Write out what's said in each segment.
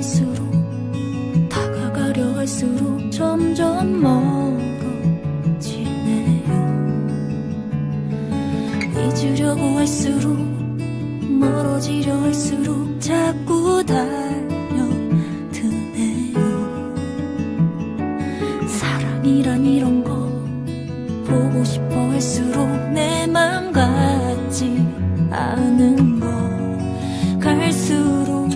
할수록 다가가려 할수록 점점 멀어지네요 잊으려고 할수록 멀어지려 할수록 자꾸 달려드네요 사랑이란 이런 거 보고 싶어 할수록 내 맘 같지 않은 거 갈수록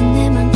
내 맘.